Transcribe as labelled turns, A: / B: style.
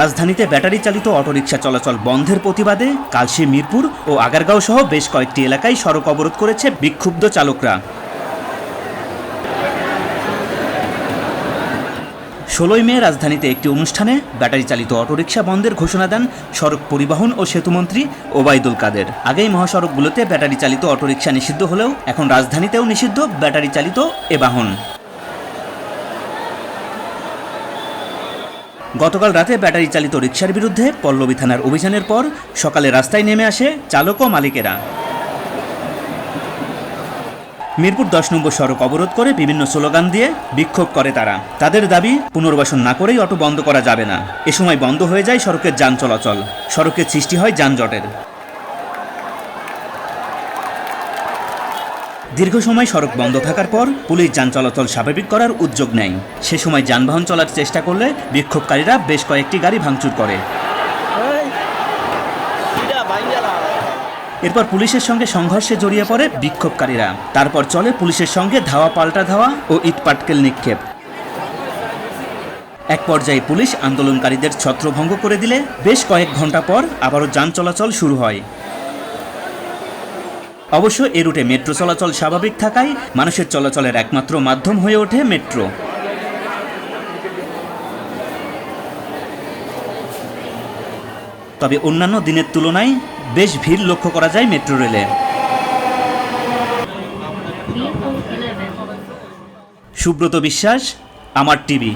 A: রাজধানীতে ব্যাটারি চালিত অটোরিকশা চলাচল বন্ধের প্রতিবাদে কালশি, মিরপুর ও আগারগাঁও সহ বেশ কয়েকটি এলাকায় সড়ক অবরোধ করেছে বিক্ষুব্ধ চালকরা। ষোলোই মে রাজধানীতে একটি অনুষ্ঠানে ব্যাটারি চালিত অটোরিকশা বন্ধের ঘোষণা দেন সড়ক পরিবহন ও সেতুমন্ত্রী ওবায়দুল কাদের। আগেই মহাসড়কগুলোতে ব্যাটারি চালিত অটোরিকশা নিষিদ্ধ হলেও এখন রাজধানীতেও নিষিদ্ধ ব্যাটারি চালিত এ বাহন। গতকাল রাতে ব্যাটারি চালিত রিক্সার বিরুদ্ধে পল্লবী থানার অভিযানের পর সকালে রাস্তায় নেমে আসে চালক ও মালিকেরা। মিরপুর দশ নম্বর সড়ক অবরোধ করে বিভিন্ন স্লোগান দিয়ে বিক্ষোভ করে তারা। তাদের দাবি, পুনর্বাসন না করেই অটো বন্ধ করা যাবে না। এ সময় বন্ধ হয়ে যায় সড়কের যান চলাচল। সড়কের সৃষ্টি হয় যানজটের। দীর্ঘ সময় সড়ক বন্ধ থাকার পর পুলিশ যান চলাচল স্বাভাবিক করার উদ্যোগ নেয়। সে সময় যানবাহন চলার চেষ্টা করলে বিক্ষোভকারীরা বেশ কয়েকটি গাড়ি ভাঙচুর করে। এরপর পুলিশের সঙ্গে সংঘর্ষে জড়িয়ে পড়ে বিক্ষোভকারীরা। তারপর চলে পুলিশের সঙ্গে ধাওয়া পাল্টা ধাওয়া ও ইটপাটকেল নিক্ষেপ। এক পর্যায়ে পুলিশ আন্দোলনকারীদের ছত্রভঙ্গ করে দিলে বেশ কয়েক ঘণ্টা পর আবারও যান চলাচল শুরু হয়। অবশ্য এ রুটে মেট্রো চলাচল স্বাভাবিক থাকায় মানুষের চলাচলের একমাত্র মাধ্যম হয়ে ওঠে মেট্রো। তবে অন্যান্য দিনের তুলনায় বেশ ভিড় লক্ষ্য করা যায় মেট্রো রেলে। সুব্রত বিশ্বাস, আমার টিভি।